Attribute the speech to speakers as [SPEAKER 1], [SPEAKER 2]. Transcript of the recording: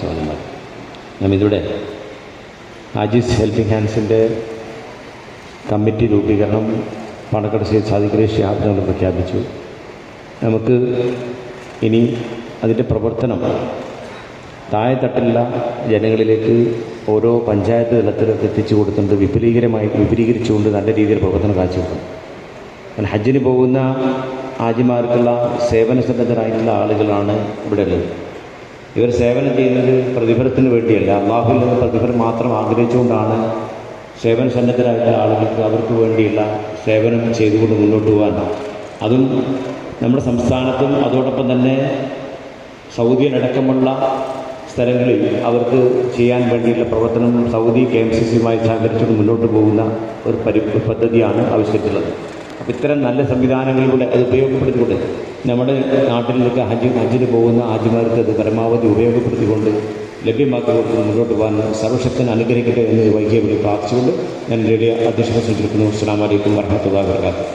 [SPEAKER 1] സഹോദരന്മാർ നാം ഇതിലൂടെ ആജിസ് ഹെൽപ്പിംഗ് ഹാൻഡ്സിന്റെ കമ്മിറ്റി രൂപീകരണം പാണക്കാട് ശ്രീ സാദിഖ് അലി ഷിഹാബ് പ്രഖ്യാപിച്ചു. നമുക്ക് ഇനി അതിന്റെ പ്രവർത്തനം താഴെത്തട്ടിലുള്ള ജനങ്ങളിലേക്ക് ഓരോ പഞ്ചായത്ത് തലത്തിലൊക്കെ എത്തിച്ചു കൊടുത്തുകൊണ്ട് വിപുലീകരമായി വിപുലീകരിച്ചുകൊണ്ട് നല്ല രീതിയിൽ പ്രവർത്തനം കാഴ്ചവെക്കണം കാരണം ഹജ്ജിന് പോകുന്ന ആജിമാർക്കുള്ള സേവന സന്നദ്ധരായിട്ടുള്ള ആളുകളാണ് ഇവിടെ ഉള്ളത്. ഇവർ സേവനം ചെയ്യുന്നത് പ്രതിഫലത്തിന് വേണ്ടിയല്ല. അള്ളാഹുവിൽ നിന്ന് പ്രതിഫലം മാത്രം ആഗ്രഹിച്ചുകൊണ്ടാണ് സേവന സന്നദ്ധരായ ആളുകൾക്ക് അവർക്ക് വേണ്ടിയുള്ള സേവനം ചെയ്തുകൊണ്ട് മുന്നോട്ട് പോകാൻ. അതും നമ്മുടെ സംസ്ഥാനത്തും അതോടൊപ്പം തന്നെ സൗദിയിലടക്കമുള്ള സ്ഥലങ്ങളിൽ അവർക്ക് ചെയ്യാൻ വേണ്ടിയുള്ള പ്രവർത്തനം സൗദി കെ എം സി സിയുമായി സഹകരിച്ചുകൊണ്ട് മുന്നോട്ട് പോകുന്ന ഒരു പരി പദ്ധതിയാണ് ആവിഷ്കരിച്ചിട്ടുള്ളത്. അപ്പോൾ ഇത്തരം നല്ല സംവിധാനങ്ങളിലൂടെ അത് ഉപയോഗപ്പെടുത്തിക്കൊണ്ട് നമ്മുടെ നാട്ടിലേക്ക് ഹജ്ജ് ഹജ്ജിന് പോകുന്ന ഹാജിമാർക്ക് അത് പരമാവധി ഉപയോഗപ്പെടുത്തിക്കൊണ്ട് ലഭ്യമാക്കിക്കൊണ്ട് മുന്നോട്ട് പോകാൻ സർവശക്തൻ അനുഗ്രഹിക്കട്ടെ എന്ന് വൈകിയ പ്രാർത്ഥിച്ചുകൊണ്ട് ഞാൻ റേഡിയോ അധ്യക്ഷത സൂചിപ്പിക്കുന്നു അസ്സാം വലൈക്കും വർഹമത്തുള്ള വർക്കാത്തു